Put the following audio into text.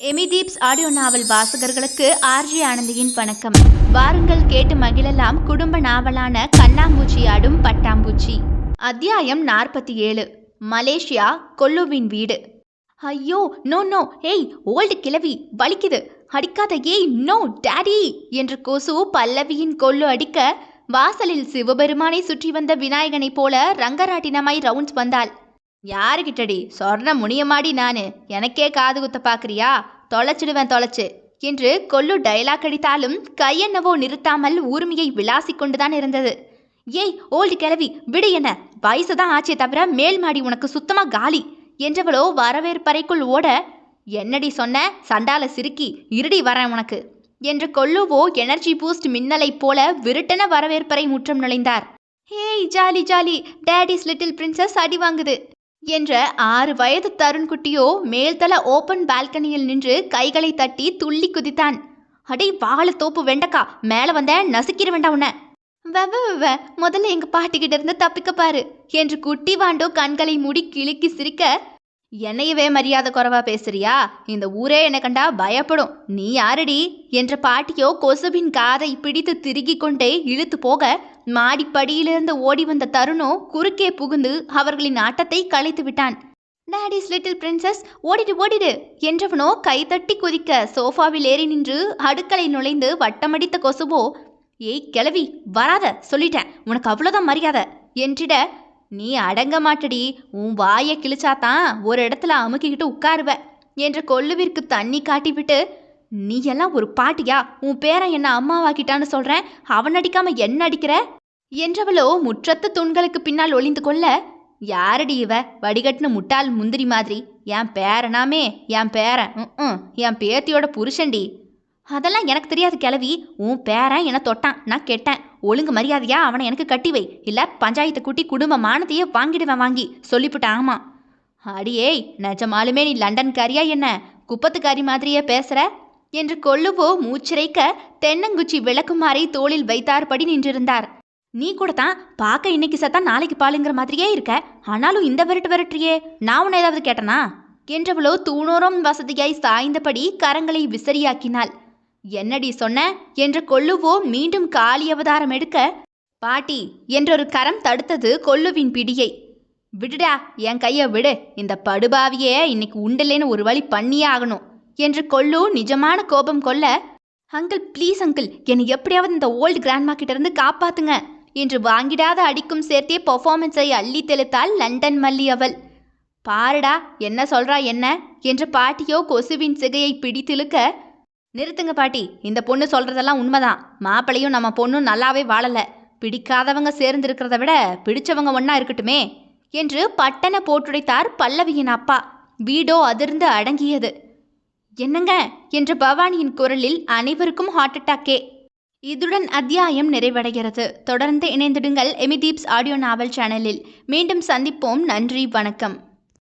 எமிதீப்ஸ் audio நாவல் வாசகர்களுக்கு RJ ஆனந்தியின் வணக்கம். வாருங்கள் கேட்டு மகிழலாம் குடும்ப நாவலான கண்ணாம்பூச்சி ஆடும் பட்டாம்பூச்சி. அத்தியாயம் நாற்பத்தி ஏழு. மலேசியா கொல்லுவின் வீடு. ஐயோ நோ நோ ஏய் ஓல்டு கிழவி வலிக்குது. அடிக்காத ஏய் நோ டாடி என்று கொசு பல்லவியின் கொல்லு அடிக்க வாசலில் சிவபெருமானை சுற்றி வந்த விநாயகனைப் போல ரங்கராட்டினமாய் ரவுண்ட்ஸ் வந்தாள். யாருகிட்டடி? சொர்ண முனியமாடி நான். எனக்கே காது குத்த பார்க்குறியா தொலைச்சிடுவேன் தொலைச்சு. என்று கொல்லு டயலாக் அடித்தாலும் கையென்னவோ நிறுத்தாமல் ஊர்மியை விளாசிக் கொண்டுதான் இருந்தது. ஏய் ஓல்டு கிளவி விடு என்ன? வயசு தான் ஆச்சே தவிர மேல் மாடி உனக்கு சுத்தமாக காலி. என்றவளோ வரவேற்பறைக்குள் ஓட என்னடி சொன்ன? சண்டால சிறுக்கி இருடி வரேன் உனக்கு. என்று கொல்லுவோ எனர்ஜி பூஸ்ட் மின்னலைப் போல விருட்டன வரவேற்பறை முற்றம் நுழைந்தார். Hey jolly jolly. Daddy's little princess அடி வாங்குது. என்ற ஆறு வயது தருண்குட்டியோ மேல்தள ஓப்பன் பால்கனியில் நின்று கைகளை தட்டி துள்ளி குதித்தான். அடே வாழ தோப்பு வெண்டக்கா மேலே வந்த நசுக்கிற வேண்டாம் உன்ன. வெவ வெவ முதல்ல எங்க பாட்டிக்கிட்ட இருந்து தப்பிக்க பாரு என்று குட்டி வாண்டோ கண்களை மூடி கிளுக்கி சிரிக்க என்னையவே மரியாதை குறைவா பேசுறியா? இந்த ஊரே என்னை கண்டா பயப்படும். நீ யாரடி? என்ற பாட்டியோ கொசுவின் காதை பிடித்து திருகிக் கொண்டே இழுத்து போக மாடிப்படியிலிருந்து ஓடி வந்த தருணோ குறுக்கே புகுந்து அவர்களின் ஆட்டத்தை கலைத்து விட்டான். டேடிஸ் லிட்டில் பிரின்சஸ் ஓடிடு ஓடிடு என்றவனோ கைதட்டி குதிக்க சோஃபாவில் ஏறி நின்று அடுக்களை நுழைந்து வட்டமடித்த கொசுவோ ஏய் கிளவி வராத சொல்லிட்டேன் உனக்கு அவ்வளோதான் மரியாதை என்றிட நீ அடங்க மாட்டடி உன் வாயை கிழிச்சாதான் ஒரு இடத்துல அமுக்கிக்கிட்டு உட்காருவ என்ற கொல்லுவிற்கு தண்ணி காட்டிவிட்டு நீ எல்லாம் ஒரு பாட்டியா? உன் பேரன் என்ன அம்மாவாக்கிட்டான்னு சொல்றேன்? அவன் அடிக்காம என்ன அடிக்கிற? என்றவளோ முற்றத்து தூண்களுக்கு பின்னால் ஒளிந்து கொள்ள யாரடி இவ? வடிகட்டின முட்டாள் முந்திரி மாதிரி. என் பேரனாமே என் பேரன். ம் என் பேத்தியோட புருஷன்டி. அதெல்லாம் எனக்கு தெரியாது கிளவி உன் பேரன் என்னை தொட்டான். நான் கெட்டேன். ஒழுங்கு மரியாதையா அவனை எனக்கு கட்டி வை. இல்ல பஞ்சாயத்தை கூட்டி குடும்ப மானத்தையே வாங்கிடுவேன் வாங்கி. சொல்லிவிட்டேன் ஆமா அடியேய் நிஜமாலுமே நீ லண்டன்காரியா என்ன? குப்பத்துக்காரி மாதிரியே பேசுற? என்று கொள்ளுவோ மூச்சிறைக்க தென்னங்குச்சி விளக்குமாறை தோளில் வைத்தார்படி நின்றிருந்தார். நீ கூட தான் பார்க்க இன்னைக்கு சத்தா நாளைக்கு பாலுங்கிற மாதிரியே இருக்க. ஆனாலும் இந்த விரட்டு விரட்டுறியே. நான் உன்னை ஏதாவது கேட்டனா? என்றவளோ தூணோரம் வசதியாய் சாய்ந்தபடி கரங்களை விசிறியாக்கினாள். என்னடி சொன்ன? என்று கொள்ளுவோ மீண்டும் காலி அவதாரம் எடுக்க பாட்டி என்றொரு கரம் தடுத்தது கொல்லுவின் பிடியை. விடுடா என் கையை விடு. இந்த படுபாவியே இன்னைக்கு உண்டலேன்னு ஒரு வழி பண்ணியே ஆகணும். என்று கொல்லு நிஜமான கோபம் கொள்ள அங்கிள் ப்ளீஸ் அங்கிள் என்னை எப்படியாவது இந்த ஓல்டு கிராண்ட்மா கிட்ட இருந்து காப்பாத்துங்க என்று வாங்கிடாத அடிக்கும் சேர்த்தே பர்ஃபார்மன்ஸை அள்ளி தெளித்தாள் லண்டன் மல்லி அவள். பாருடா என்ன சொல்றா என்ன? என்று பாட்டியோ கொசுவின் சிகையை பிடித்திழுக்க நிறுத்துங்க பாட்டி இந்த பொண்ணு சொல்றதெல்லாம் உண்மைதான். மாப்பிளையும் நம்ம பொண்ணும் நல்லாவே வாழல. பிடிக்காதவங்க சேர்ந்திருக்கிறத விட பிடிச்சவங்க ஒன்னா இருக்கட்டுமே என்று பட்டன போட்டுடைத்தார் பல்லவியின் அப்பா. வீடோ அதிர்ந்து அடங்கியது. என்னங்க? என்ற பவானியின் குரலில் அனைவருக்கும் ஹார்ட் அட்டாக்கே இதுடன் அத்தியாயம் நிறைவடைகிறது. தொடர்ந்து இணைந்திடுங்கள் எமிதீப்ஸ் ஆடியோ நாவல் சேனலில். மீண்டும் சந்திப்போம். நன்றி வணக்கம்.